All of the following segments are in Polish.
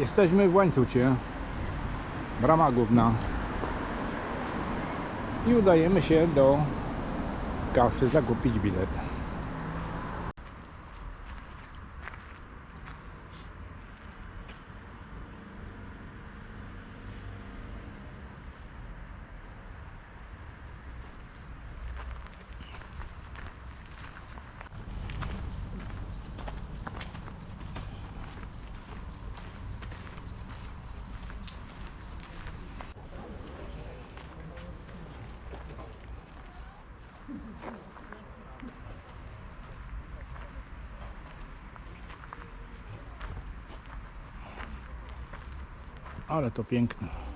Jesteśmy w łańcucie. Brama główna. I udajemy się do kasy zakupić bilet. Ale to piękne.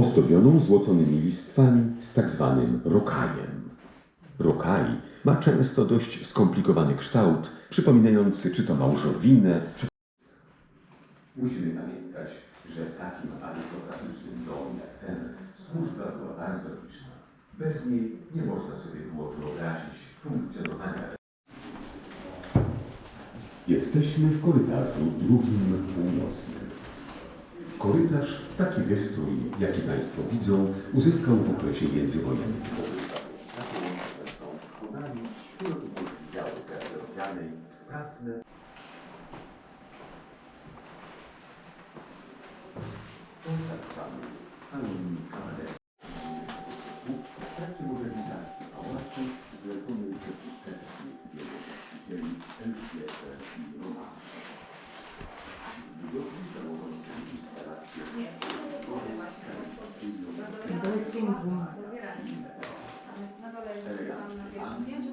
Ozdobioną złoconymi listwami z tak zwanym rokajem. Rokaj ma często dość skomplikowany kształt, przypominający czy to małżowinę, czy... Musimy pamiętać, że w takim arystokratycznym domie jak ten służba była bardzo liczna. Bez niej nie można sobie było wyobrazić funkcjonowania Jesteśmy w korytarzu drugim północnym. Korytarz, taki wystrój, jaki Państwo widzą, uzyskał w okresie międzywojennym. To jest piękne. Pięknie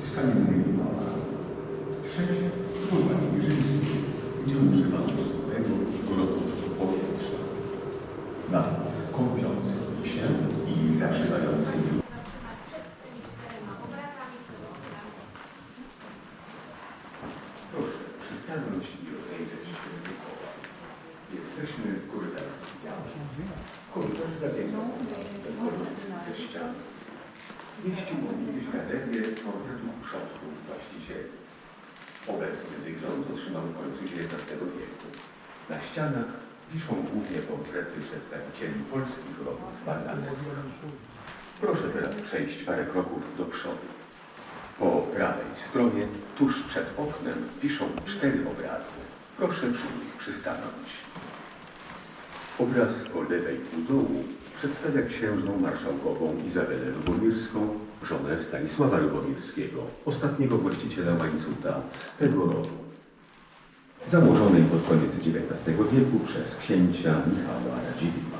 z kamiennymi małami. Trzecie prowadzi rzymskie, gdzie używano mieścił również galerię portretów przodków właścicieli. Obecny wygląd otrzymał w końcu XIX wieku. Na ścianach wiszą głównie portrety przedstawicieli polskich rodów barnackich. Proszę teraz przejść parę kroków do przodu. Po prawej stronie, tuż przed oknem, wiszą cztery obrazy. Proszę przy nich przystanąć. Obraz po lewej u dołu przedstawia księżną marszałkową Izabelę Lubomirską, żonę Stanisława Lubomirskiego, ostatniego właściciela łańcucha z tego rodu. Założonej pod koniec XIX wieku przez księcia Michała Radziwiłła.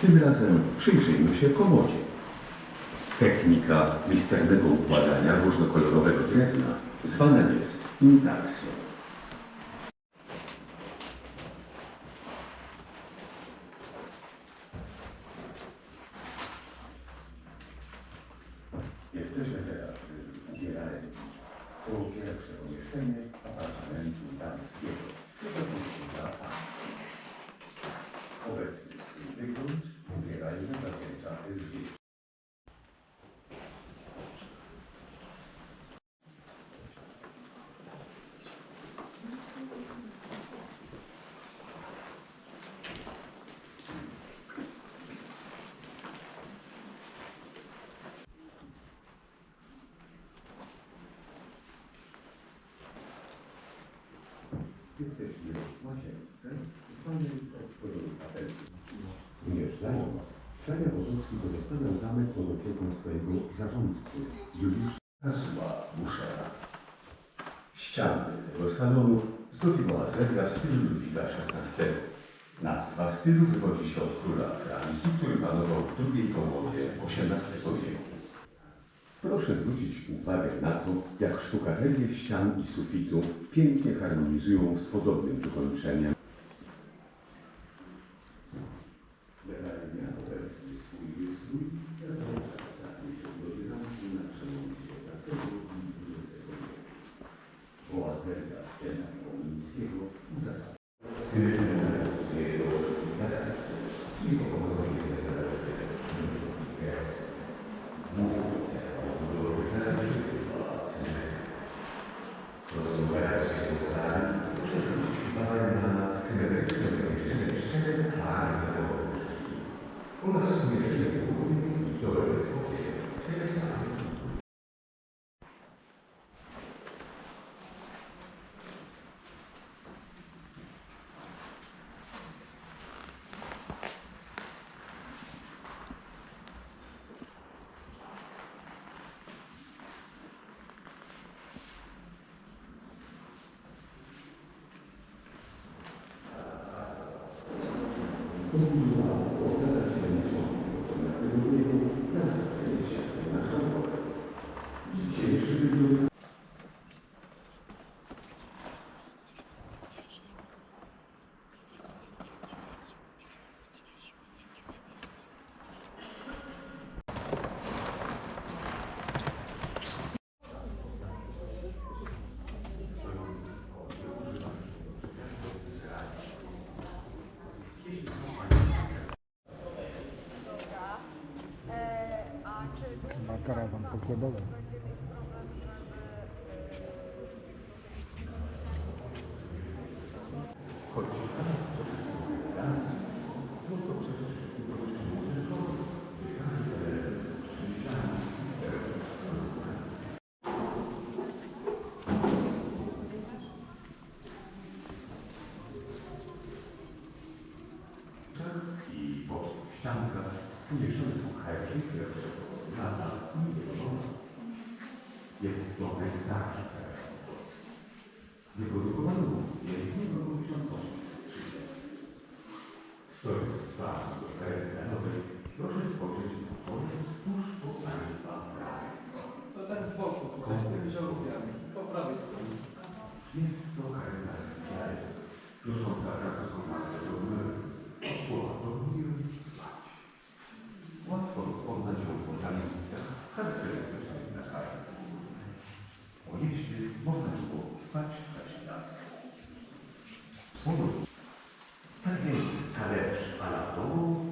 Tym razem przyjrzyjmy się komodzie. Technika misternego układania różnokolorowego drewna zwana jest intarsją. Jesteśmy w łazience, zwanej od koloru papelki. Wyjeżdżając, hrabia Wodowski pozostawiał zamek pod opieką swojego zarządcy, Juliusza Hasła Buszera. Ściany tego salonu zdobiła zebra w stylu Ludwika XVI. Nazwa stylu wywodzi się od króla Francji, który panował w drugiej połowie XVIII wieku. Proszę zwrócić uwagę na to, jak sztukaterie ścian i sufitu pięknie harmonizują z podobnym wykończeniem. você. Karawan pogrzebowy. i bocznych ściankach umieszczone są herby pierwszego Jest to najstarszy teren Wyprodukowano głównie w roku 1830. Stojąc w twarzy do tereny terenowej, proszę spojrzeć na pole tuż po państwa prawej stronie. To tak z boku, tutaj z tymi żołądkami, po prawej stronie. Jest to kareta z wiary, prosząca francuską nazwę do numeru od słowa dormił spać. Łatwo rozpoznać ją po zamiastach charakterystycznych dla karty. Bo jeśli można było spać w czasie jazdy. Słowo tak więc talerz a la domu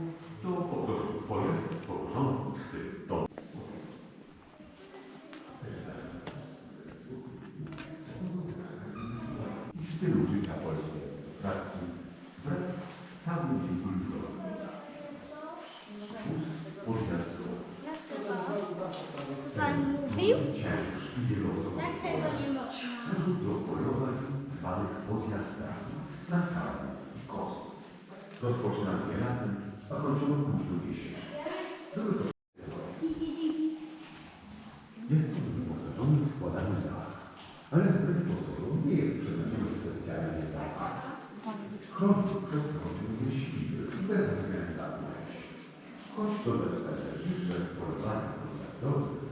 to po prostu pojazd w porządku w stylu domu. podjazdowy. Pan mówił? Dlaczego nie można? do polowań zwanych podjazdami na sarny i kozy. Rozpoczynano je latem, a kończono późno jesienią. Były to Jest to wyposażony w składany dach, ale wbrew pozorom nie jest przeznaczony specjalnie dla dach. Chroni przed srociem myśliwy i bezwzględna myśl. Choć to bezpiecznie, że w polowaniach podjazdowych